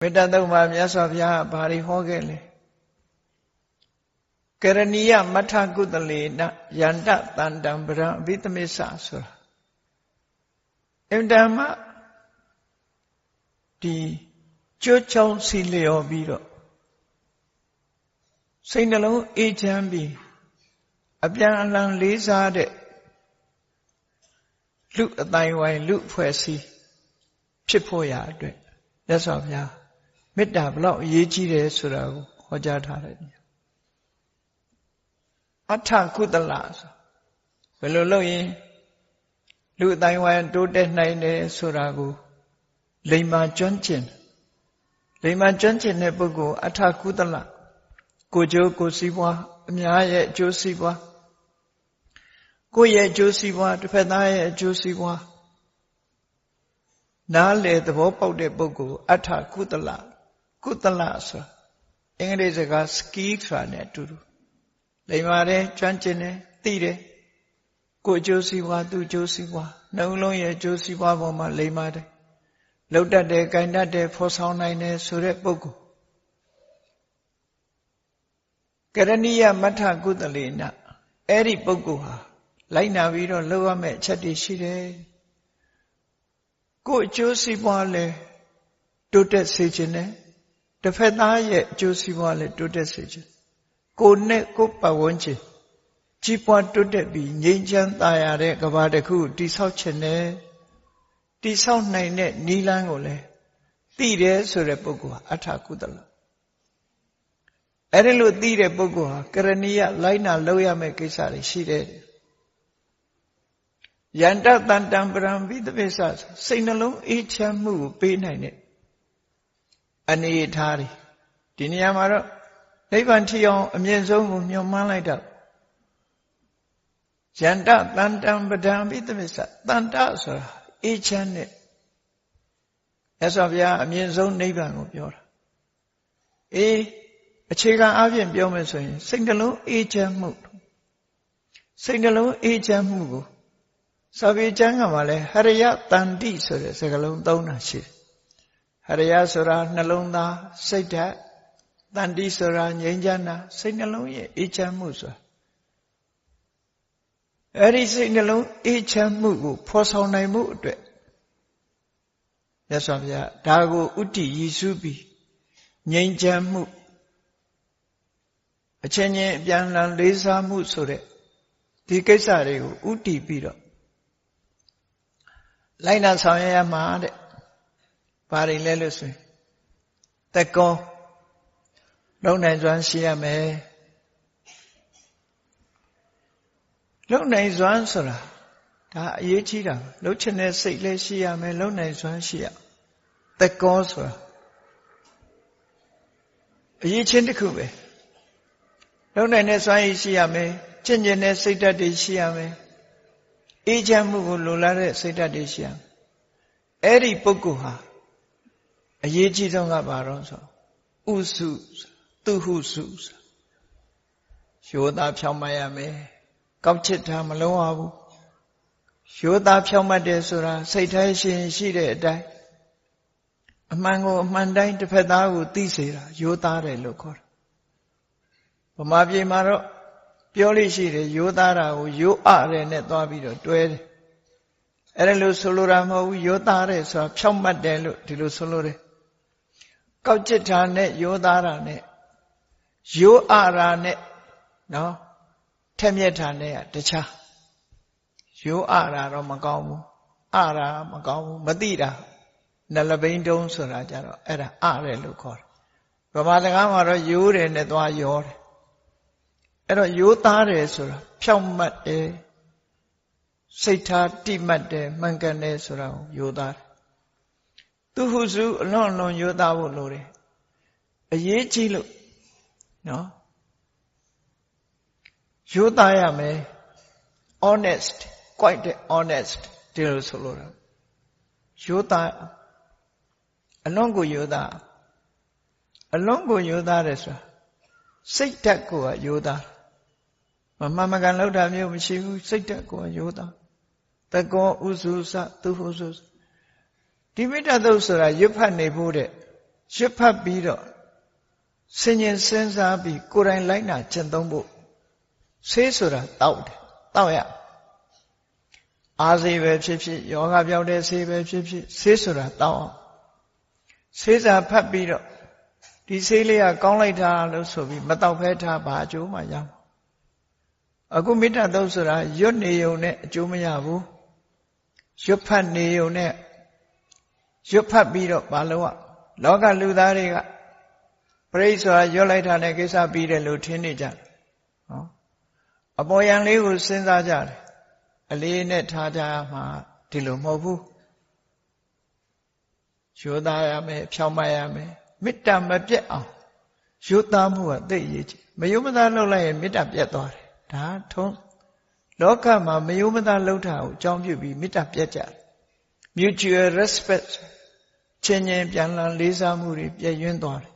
မေတ္တာသုံးပါးမြတ်စွာဘုရားဘာတွေဟောခဲ့လဲကရဏီယမထကုတလေနယန္တတန္တံဗရံအဘိသမစ္ဆဆိုတာအင်တမဒီကြွချောင်းစီလျော်ပြီးတော့စိတ်နှလုံးအေးချမ်းပြီးအပြန်အလှန်လေးစားတဲ့လူအတိုင်းဝိုင်းလူဖွဲ့စည်းဖြစ်ဖို့ရအတွက်မြတ်စွာဘုရား မေတ္တာဘလောက်အရေးကြီးတယ်ဆိုတာကိုဟောကြားထားတယ်အထကုသလဆိုဘယ်လိုလုပ်ရင်လူအတိုင်းဝိုင်းတိုးတက်နိုင်တယ်ဆိုတာကိုလိမ္မာကျွမ်းကျင်လိမ္မာကျွမ်းကျင်တဲ့ပုဂ္ဂိုလ်အထကုသလကိုကျိုးကိုစည်းပွားအများရဲ့အကျိုးစည်းပွားကိုယ့်ရဲ့အကျိုးစီးပွားတစ်ဖက်သားရဲ့အကျိုးစီးပွားနားလေသဘောပေါက်တဲ့ပုဂ္ဂိုလ်အထကုသလ ကုသလဆိုအင်္ဂလိပ်စကား skill ဆိုတာနဲ့အတူတူလိမ္မာတယ်ကျွမ်းကျင်တယ်သိတယ်ကိုယ်အကျိုးစီးပွားသူ့အကျိုးစီးပွားနှုံလုံးရဲ့အကျိုးစီးပွားပေါ်မှာလိမ္မာတယ်လှုပ်တတ်တယ်၊ကင်တတ်တယ်ဖော်ဆောင်နိုင်တယ်ဆိုတဲ့ပုဂ္ဂိုလ်ကရဏီယမထကုသလေနအဲ့ဒီပုဂ္ဂိုလ်ဟာလိုက်နာပြီးတော့လုပ်ရမယ့်အချက်တွေရှိတယ်ကိုယ်အကျိုးစီးပွားလဲတိုးတက်စေခြင်းနဲ့ တစ်ဖက်သားရဲ့အကျိုးစီးပွားလဲတိုးတက်စေခြင်းကိုယ်နဲ့ကိုယ်ပတ်ဝန်းကျင်ကြီးပွားတိုးတက်ပြီးငြိမ်းချမ်းသာရတဲ့ကဘာတစ်ခုတိဆောက်ခြင်းနဲ့တိဆောက်နိုင်တဲ့နီလန်းကိုလဲသိတယ်ဆိုတဲ့ပုဂ္ဂိုလ်ဟာအထာကုသလအဲ့ဒီလိုသိတဲ့ပုဂ္ဂိုလ်ဟာကရဏီယလိုက်နာလုပ်ရမယ့်ကိစ္စတွေရှိတယ်ယန္တတန်တံပရံပိသပိစစိတ်နှလုံးအေးချမ်းမှုကိုပေးနိုင်တဲ့ အနေထားတွေဒီနေရာမှာတော့နိဗ္ဗာန်ထီအောင်အမြင့်ဆုံးကိုမျှော်မှန်းလိုက်တော့ယန္တတန်တံပဒံပိသပိစတန်တဆိုတာအေးချမ်းတဲ့ရသော်ဗျာအမြင့်ဆုံးနိဗ္ဗာန်ကိုပြောတာအေးအခြေခံအပြင်ပြောမယ်ဆိုရင်စိတ်နှလုံးအေးချမ်းမှုစိတ်နှလုံးအေးချမ်းမှုကိုစာပေကျမ်းကမှလည်းဟရယတန်တိဆိုတဲ့စကားလုံးသုံးတာရှိတယ် ဟရယဆိုတာနှလုံးသားစိတ်ဓာတ်တန်တိဆိုတာငြိမ်းချမ်းတာစိတ်နှလုံးရဲ့အေးချမ်းမှုဆိုတာအဲ့ဒီစိတ်နှလုံးအေးချမ်းမှုကိုဖော်ဆောင်နိုင်မှုအတွက်မြတ်စွာဘုရားဒါကိုဥတ္တိရည်စုပြီးငြိမ်းချမ်းမှုအချင်းချင်းအပြန်အလှန်လေးစားမှုဆိုတဲ့ဒီကိစ္စတွေကိုဥတည်ပြီးတော့လိုက်နာဆောင်ရွက်ရမှာတဲ့ ဘာတွေလဲလို့ဆိုရင်တကောလုံနိုင်စွမ်းရှိရမယ်လုံနိုင်စွမ်းဆိုတာဒါအရေးကြီးတာလှုပ်ချင်တဲ့စိတ်လည်းရှိရမယ်လုံနိုင်စွမ်းရှိရတကောဆိုတာအရေးချင်းတစ်ခုပဲလုံနိုင်တဲ့စွမ်းရည်ရှိရမယ်ကျင့်ကျင်တဲ့စိတ်ဓာတ်တွေရှိရမယ်အေးချမ်းမှုကိုလိုလားတဲ့စိတ်ဓာတ်တွေရှိရမယ်အဲ့ဒီပုဂ္ဂိုလ်ဟာ အရေးကြီးဆုံးကဘာတော့ဆိုဥစုသူဟုစုရိုးသားဖြောင်းမရမယ်ကောက်ချစ်တာမလုံးဝဘူးရိုးသားဖြောင်းမတ်တယ်ဆိုတာစိတ်ထဲရှင်ရှိတဲ့အတိုင်းအမှန်ကိုအမှန်တိုင်းတစ်ဖက်သားကိုသိစေတာရိုးသားတယ်လို့ခေါ်တယ်ဗမာပြည်မှာတော့ပြောလို့ရှိတယ်ရိုးသားတာကိုရိုးအရဲနဲ့သွားပြီးတော့တွဲတယ်အဲ့ဒါလို့ဆိုလိုတာမဟုတ်ဘူးရိုးသားတယ်ဆိုတာဖြောင့်မတ်တယ်လို့ဒီလိုဆိုလိုတယ် ကောက်ကျစ်တာနဲ့ရိုးသားတာနဲ့ရိုးအရာနဲ့နော်ထက်မြက်တာနဲ့တခြားရိုးအရာတော့မကောင်းဘူးအရာမကောင်းဘူးမသိတာနလဘိန်းတုံးဆိုတာကြတော့အဲ့ဒါအရဲလို့ခေါ်တယ်ဗမာစကားမှာတော့ရိုးတယ်နဲ့သွားရောတယ်အဲ့တော့ရိုးသားတယ်ဆိုတာဖြောင့်မတ်တယ်စိတ်ထားတိမှတ်တယ်မှန်ကန်တယ်ဆိုတာကိုယိုသားတယ် သူဟုစုအလွန်အလွန်ယိုသားဖို့လိုတယ်အရေးကြီးလို့နော်ယိုသားရမယ် honest quite honest ဒီလိုဆိုလို့တော့ယိုသားအလွန်ကိုယိုသားအလွန်ကိုယိုသားတယ်ဆိုတာစိတ်ဓာတ်ကိုယိုသားမမှန်မကန်လောက်တာမျိုးမရှိဘူးစိတ်ဓာတ်ကိုယိုသားတကောဥစုစသူဟုစု ဒီမေတ္တာသုတ်ဆိုတာရွတ်ဖတ်နေဖို့တဲ့ရွတ်ဖတ်ပြီးတော့ဆင်ញင်စဉ်းစားပြီးကိုယ်တိုင်လိုက်နာကျင့်သုံးဖို့ဆေးဆိုတာတောက်တယ်တောက်ရအာစေပဲဖြစ်ဖြစ်ယောဂပြောက်တဲ့ဆေးပဲဖြစ်ဖြစ်ဆေးဆိုတာတောက်အောင်ဆေးစာဖတ်ပြီးတော့ဒီဆေးလေးကကောင်းလိုက်တာလို့ဆိုပြီးမတောက်ဖဲထားဘာအကျိုးမှရမှာအခုမေတ္တာသုံးဆိုတာရွတ်နေုံနဲ့အကျိုးမရဘူးရွတ်ဖတ်နေုံနဲ့ ရွတ်ဖတ်ပြီးတော့ဘာလို့อ่ะလောကလူသားတွေကပရိစ္ဆိုတာရွတ်လိုက်တာနဲ့ကိစ္စပြီးတယ်လို့ထင်နေကြတယ်ဟောအပေါ်ယံလေးကိုစဉ်းစားကြတယ်အလေးနဲ့ထားကြမှာဒီလိုမဟုတ်ဘူးရိုးသားရမယ်ဖြောင်းမရမယ်မေတ္တာမပြတ်အောင်ရိုးသားမှုကသိအရေးကြီးမယုံမသားလုပ်လိုက်ရင်မေတ္တာပြတ်သွားတယ်ဒါထုံးလောကမှာမယုံမသားလှုပ်တာကိုအကြောင်းပြုပြီးမေတ္တာပြတ်ကြတယ် mutual respect ချင်းချင်းပြန်လာလေးစားမှုတွေပြည့်ရင်းသွားတယ်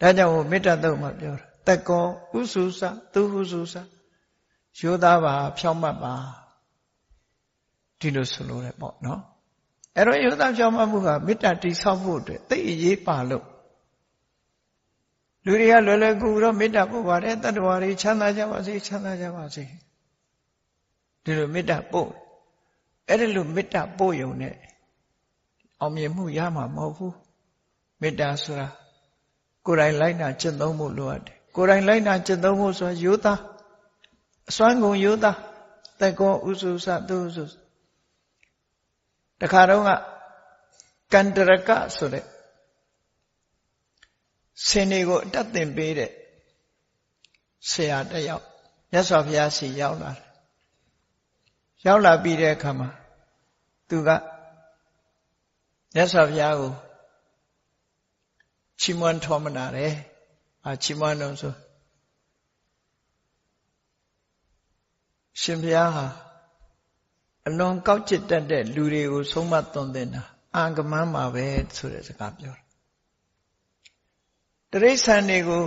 ဒါကြောင့်မေတ္တာတုတ်မှာပြောတာတကောဥစုစသူဟုစုစရိုးသားပါဖြောင်းမှတ်ပါဒီလိုဆိုလိုတယ်ပေါ့နော်အဲ့တော့ရိုးသားဖြောင်းမှတ်မှုကမေတ္တာတိဆောက်ဖို့အတွက်သိအရေးပါလို့လူတွေကလွယ်လွယ်ကူကူတော့မေတ္တာပို့ပါတယ်တတ္တဝါတွေချမ်းသာကြပါစေချမ်းသာကြပါစေဒီလိုမေတ္တာပို့အဲ့ဒီလိုမေတ္တာပို့ယုံနဲ့ အောင်မြင်မှုရမှာမဟုတ်ဘူးမေတ္တာဆိုတာကိုယ်တိုင်လိုက်နာကျင့်သုံးဖို့လိုအပ်တယ်ကိုယ်တိုင်လိုက်နာကျင့်သုံးဖို့ဆိုတာယောသားအစွမ်းကုန်ယောသားတက်ကောဥစုစသူဥစုတခါတော့ကကန္တရကဆိုတဲ့ဆင်းတွေကိုအတတ်သင်ပေးတဲ့ဆရာတယောက်မြတ်စွာဘုရားစီရောက်လာတယ်ရောက်လာပြီးတဲ့အခါမှာသူက မြတ်စွာဘုရားကိုချီးမွမ်းထောမနာတယ်အာချီးမွမ်းတော့ဆိုရှင်ဘုရားဟာအလွန်ကောက်ကျစ်တတ်တဲ့လူတွေကိုဆုံးမသွန်သင်တာအာဂမန်းမှာပဲဆိုတဲ့စကားပြောတယ်တရိษံတွေကို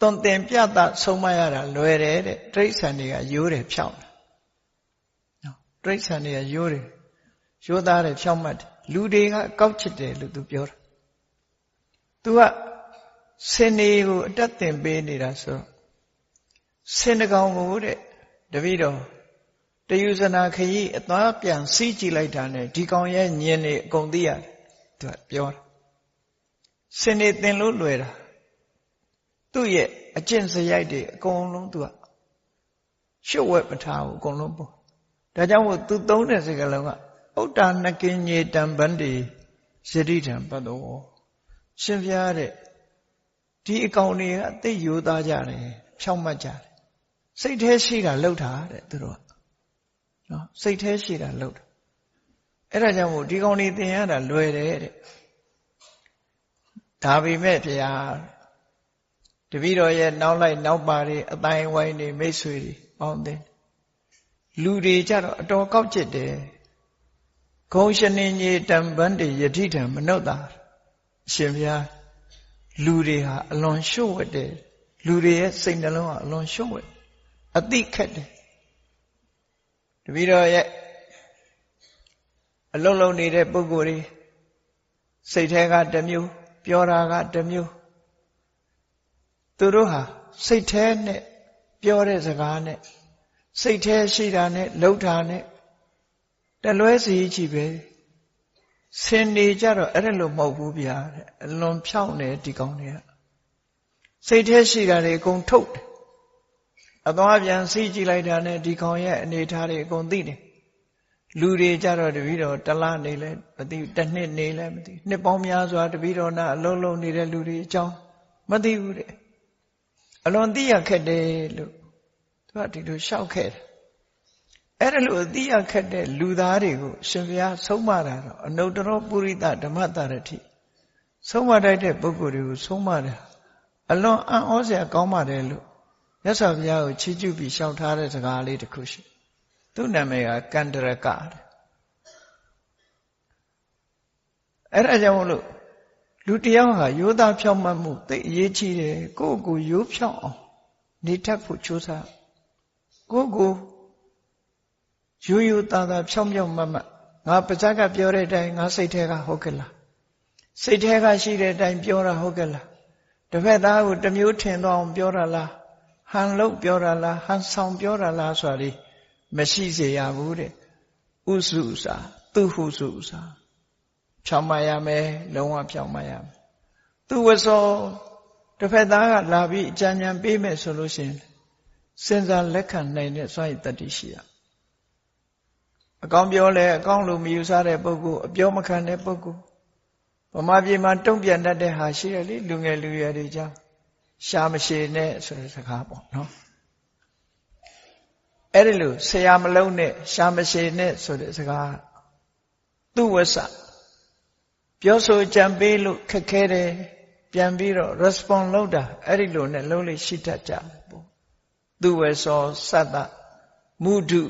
သွန်သင်ပြတာဆုံးမရတာလွယ်တယ်တဲ့တရိษံတွေကရိုးတယ်ဖြောင်းတယ်နော်တရိษံတွေကရိုးတယ်ရိုးသားတယ်ဖြောင်းမှတ်တယ် လူတွေကကောက်ချစ်တယ်လို့သူပြောတာသူကစင်နေကိုအတက်တင်ပေးနေတာဆိုစင်တကောင်ကိုတဲ့တပည့်တော်တယုဇနာခရီးအသွားပြန်စီးကြည့်လိုက်တာနဲ့ဒီကောင်ရဲ့ညင်နေအကုန်သိရတယ်သူကပြောတာစင်နေတင်လို့လွယ်တာသူ့ရဲ့အကျင့်စရိုက်တွေအကုန်လုံးသူကရှုပ်ဝက်မထားဘူးအကုန်လုံးပေါ့ဒါကြောင့်မို့သူသုံးတဲ့စကားလုံးက ဥဒ္ဒါနကင်းညေတံဗန္တိယတိထံပတ္တောရှင်ပြားတဲ့ဒီအကောင်တွေကအသိရိုးသားကြတယ်ဖြောင့်မတ်ကြတယ်စိတ်แท้ရှိတာလှုပ်တာတဲ့သူတို့ကနော်စိတ်แท้ရှိတာလှုပ်တာအဲ့ဒါကြောင့်မို့ဒီကောင်တွေသင်ရတာလွယ်တယ်တဲ့ဒါပေမဲ့ဗျာတပည့်တော်ရဲ့နောက်လိုက်နောက်ပါတွေအတိုင်းဝိုင်းတွေမိတ်ဆွေတွေပေါင်းတယ်လူတွေကြတော့အတော်ကောက်ကျစ်တယ် ကုံရှင်င်းကြီးတံပန်းတယတိထံမနှုတ်တာအရှင်ဘုရားလူတွေဟာအလွန်ရှုပ်ဝက်တယ်လူတွေရဲ့စိတ်နှလုံးဟာအလွန်ရှုပ်ဝက်အတိခက်တယ်တပီတော့ရဲ့အလုံးလုံးနေတဲ့ပုံကိုယ်တွေစိတ်ထဲကတစ်မျိုးပြောတာကတစ်မျိုးသူတို့ဟာစိတ်ထဲနဲ့ပြောတဲ့စကားနဲ့စိတ်ထဲရှိတာနဲ့လှုပ်တာနဲ့ တလွဲစီကြည့်ပဲဆင်နေကြတော့အဲ့ဒါလို့မဟုတ်ဘူးဗျာတဲ့အလွန်ဖြောင်းနေဒီကောင်းတွေကစိတ်แท้ရှိတာတွေအကုန်ထုတ်တယ်အသွားပြန်စီးကြည့်လိုက်တာနဲ့ဒီကောင်ရဲ့အနေထားတွေအကုန်သိတယ်လူတွေကြတော့တပည့်တော်တလားနေလဲမသိတစ်နှစ်နေလဲမသိနှစ်ပေါင်းများစွာတပည့်တော်နာအလုံးလုံးနေတဲ့လူတွေအကြောင်းမသိဘူးတဲ့အလွန်သိရခက်တယ်လို့သူကဒီလိုရှောက်ခဲ့တယ် အဲ့ဒါလိုသိရခက်တဲ့လူသားတွေကိုရှင်ဘုရားဆုံးမတာတော့အနုတ္တရောပုရိသဓမ္မတာရတိဆုံးမတတ်တဲ့ပုဂ္ဂိုလ်တွေကိုဆုံးမတယ်အလွန်အံ့ဩစရာကောင်းပါတယ်လို့မြတ်စွာဘုရားကိုချီးကျူးပြီးရှောက်ထားတဲ့စကားလေးတစ်ခုရှိသူ့နာမည်ကကန္တရကတဲ့အဲ့ဒါကြောင့်မလို့လူတယောက်ဟာရိုးသားဖြောင့်မတ်မှုသိအရေးကြီးတယ်ကိုယ့်ကိုရိုးဖြောင့်အောင်နေတတ်ဖို့ကြိုးစားကိုယ့်ကို ရိုးရိုးသားသားဖြောင့်ဖြောင့်မတ်မတ်ငါပါဇက်ကပြောတဲ့အတိုင်းငါစိတ်ထဲကဟုတ်ကဲ့လားစိတ်ထဲကရှိတဲ့အတိုင်းပြောတာဟုတ်ကဲ့လားတစ်ဖက်သားကိုတစ်မျိုးထင်တော့အောင်ပြောတာလားဟန်လို့ပြောတာလားဟန်ဆောင်ပြောတာလားဆိုတာဒီမရှိစေရဘူးတဲ့ဥစုစာသူဟုစုစာဖြောင်းမရမယ်လုံးဝဖြောင်းမရမယ်သူဝစောတစ်ဖက်သားကလာပြီးအကြံဉာဏ်ပေးမယ်ဆိုလို့ရှိရင်စဉ်းစားလက်ခံနိုင်တဲ့စွမ်းရည်တတ္တိရှိရ အကောင်းပြောလဲအကောင်းလို့မယူဆတဲ့ပုဂ္ဂိုလ်အပြောမခံတဲ့ပုဂ္ဂိုလ်ဗမာပြည်မှာတုံ့ပြန်တတ်တဲ့ဟာရှိတယ်လေလူငယ်လူရွယ်တွေကြောင့်ရှားမရှိနဲ့ဆိုတဲ့စကားပေါ့နော်အဲ့ဒီလိုဆရာမလုံးနဲ့ရှားမရှိနဲ့ဆိုတဲ့စကားသူ့ဝဆပြောဆိုကြံပေးလို့ခက်ခဲတယ်ပြန်ပြီးတော့ respond လုပ်တာအဲ့ဒီလိုနဲ့လုံးလေးရှိတတ်ကြတယ်ပေါ့သူဝဆောသတ္တမုဒု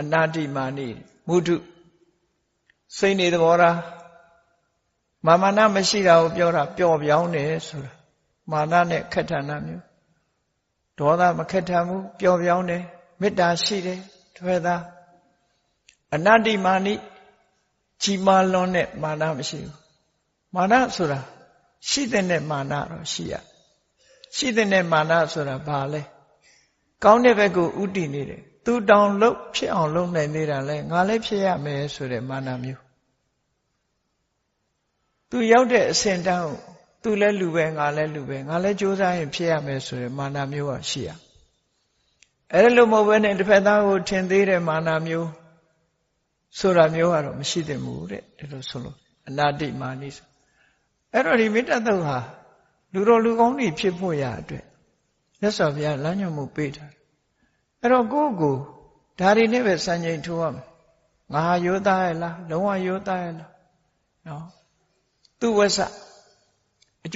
အနာတိမာနိ မုဒုစိတ်နေသဘောထားမာမနာမရှိတာကိုပြောတာပျော့ပြောင်းတယ်ဆိုတာမာနနဲ့ခက်ထန်တာမျိုးဒေါသမခက်ထန်ဘူးပျော့ပြောင်းတယ်မေတ္တာရှိတယ်ထွဲသားအနတ္တိမာနိကြီးမားလွန်းတဲ့မာနမရှိဘူးမာနဆိုတာရှိတဲ့မာနတော့ရှိရရှိတဲ့မာနဆိုတာဘာလဲကောင်းတဲ့ဘက်ကိုဥတည်နေတယ် သူတောင်လို့ဖြစ်အောင်လုပ်နိုင်နေတာလဲငါလည်းဖြစ်ရမယ်ဆိုတဲ့မာနမျိုးသူရောက်တဲ့အဆင့်တန်းကိုသူလည်းလူပဲငါလည်းလူပဲငါလည်းကြိုးစားရင်ဖြစ်ရမယ်ဆိုတဲ့မာနမျိုးကရှိရအဲ့လိုမဟုတ်ဘဲနဲ့တစ်ဖက်သားကိုထင်သေးတဲ့မာနမျိုးဆိုတာမျိုးကတော့မရှိသင့်ဘူးတဲ့ဒီလိုဆိုလို့အနာတိမာနိဆိုအဲ့တော့ဒီမေတ္တာတုတ်ဟာလူတော်လူကောင်းတွေဖြစ်ဖို့ရအတွက်မြတ်စွာဘုရားလမ်းညွှန်မှုပေးထားတယ် အဲ့တော့ကိုယ့်ကိုဒါတွေနဲ့ပဲစံချိန်ထိုးရမယ်ငါဟာယောသားရဲ့လားလုံးဝယောသားရဲ့လားနော်သူဝဆ